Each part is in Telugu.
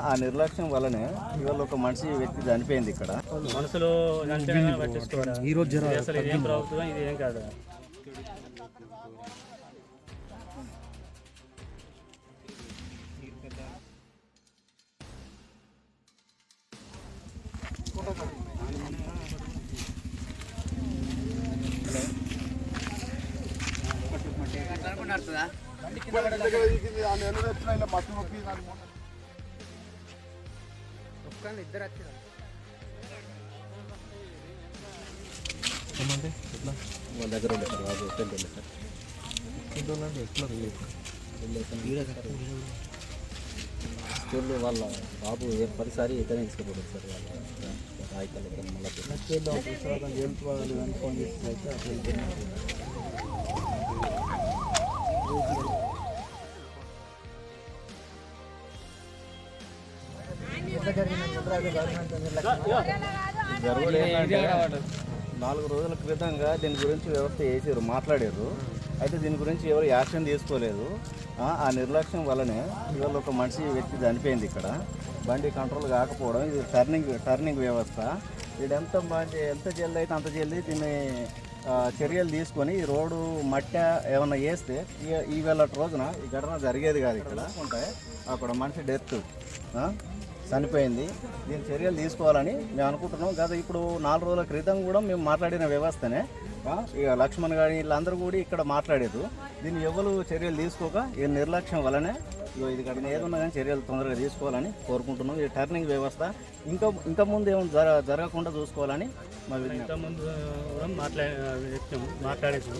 ఆ, నిర్లక్ష్యం వల్లనే ఇవాళ ఒక మనిషి వ్యక్తి చనిపోయింది ఇక్కడ. మనసులో అంటే పట్టించుకోరా ఈ రోజు అసలు ఏం ప్రభుత్వం? ఇది ఏం కాదు. వాళ్ళ దగ్గర ఉండే సార్ రాజు హోటల్ ఉండే సార్ స్కూల్లో వాళ్ళ బాబు ఏ పరిసారి ఇతనే తీసుకుపోతారు సార్ వాళ్ళ రాయికల్ మళ్ళీ జరగడం ఏంటంటే నాలుగు రోజుల క్రితంగా దీని గురించి వ్యవస్థ చేసారు మాట్లాడారు. అయితే దీని గురించి ఎవరు యాక్షన్ తీసుకోలేదు. ఆ, నిర్లక్ష్యం వల్లనే ఇవాళ ఒక మనిషి వ్యక్తి చనిపోయింది ఇక్కడ. బండి కంట్రోల్ కాకపోవడం ఇది టర్నింగ్ టర్నింగ్ వ్యవస్థ. వీడెంత బండి ఎంత జల్ది అయితే అంత జల్ది దీన్ని చర్యలు తీసుకొని ఈ రోడ్డు మట్ట ఏమన్నా వేస్తే ఈ- ఈవేళ రోజున ఈ ఘటన జరిగేది కాదు ఇక్కడ. ఉంటాయి. అక్కడ మనిషి డెత్ చనిపోయింది. దీని చర్యలు తీసుకోవాలని మేము అనుకుంటున్నాం. గత ఇప్పుడు నాలుగు రోజుల క్రితం కూడా మేము మాట్లాడిన వ్యవస్థనే. ఇక లక్ష్మణ్ గారి వీళ్ళందరూ కూడా ఇక్కడ మాట్లాడారు. దీన్ని ఎవరు చర్యలు తీసుకోక ఈ నిర్లక్ష్యం వల్లనే ఇగో ఇది కట్టిన ఏదున్నా కానీ చర్యలు తొందరగా తీసుకోవాలని కోరుకుంటున్నాం. ఈ టర్నింగ్ వ్యవస్థ ఇంకా ఇంకా ముందు ఏమైనా జర జరగకుండా చూసుకోవాలని మా విజ్ఞప్తి. ఇంతకుముందు కూడా మాట్లాడి మాట్లాడేసాం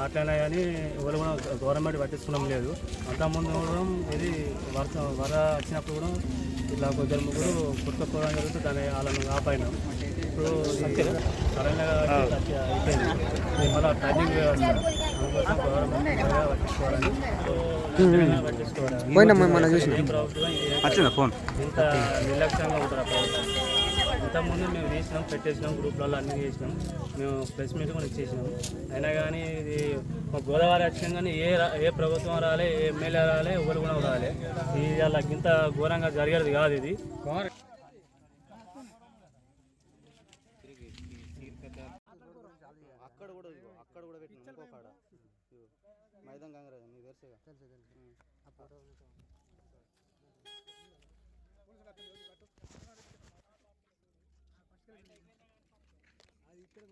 మాట్లాడినా కానీ ఎవరు కూడా గవర్నమెంట్ పట్టించుకోవడం లేదు. అంతకుముందు కూడా ఇది వర్ష వర వచ్చినప్పుడు కూడా ఇట్లా కొందరు ముగ్గురు పుట్టుకోవడం జరుగుతుంది దాన్ని వాళ్ళని కాపాడినాం ఇప్పుడు సరైన అయిపోయింది. మళ్ళీ టర్నింగ్ ఇది ఏం ఫోన్? ఇంత నిర్లక్ష్యంగా ఉంటారు ఇంతకుముందు మేము తీసినాం పెట్టేసినాం గ్రూప్లలో అన్నీ చేసినాం. మేము ప్రెస్ మీట్ కూడా ఇచ్చేసినాం. అయినా కానీ ఇది మా గోదావరి వచ్చినా కానీ ఏ రా- ఏ ప్రభుత్వం రాలే ఏ ఎమ్మెల్యే రాలే ఎవరు కూడా రాలే. ఇది అలా ఇంత ఘోరంగా జరిగేది కాదు ఇది. అక్కడ కూడా ఇదిగో, అక్కడ కూడా పెట్టిన ఇంకో కాడ. ఇదిగో, మైదాన్ కాంగ్రెస్ ఇక్కడ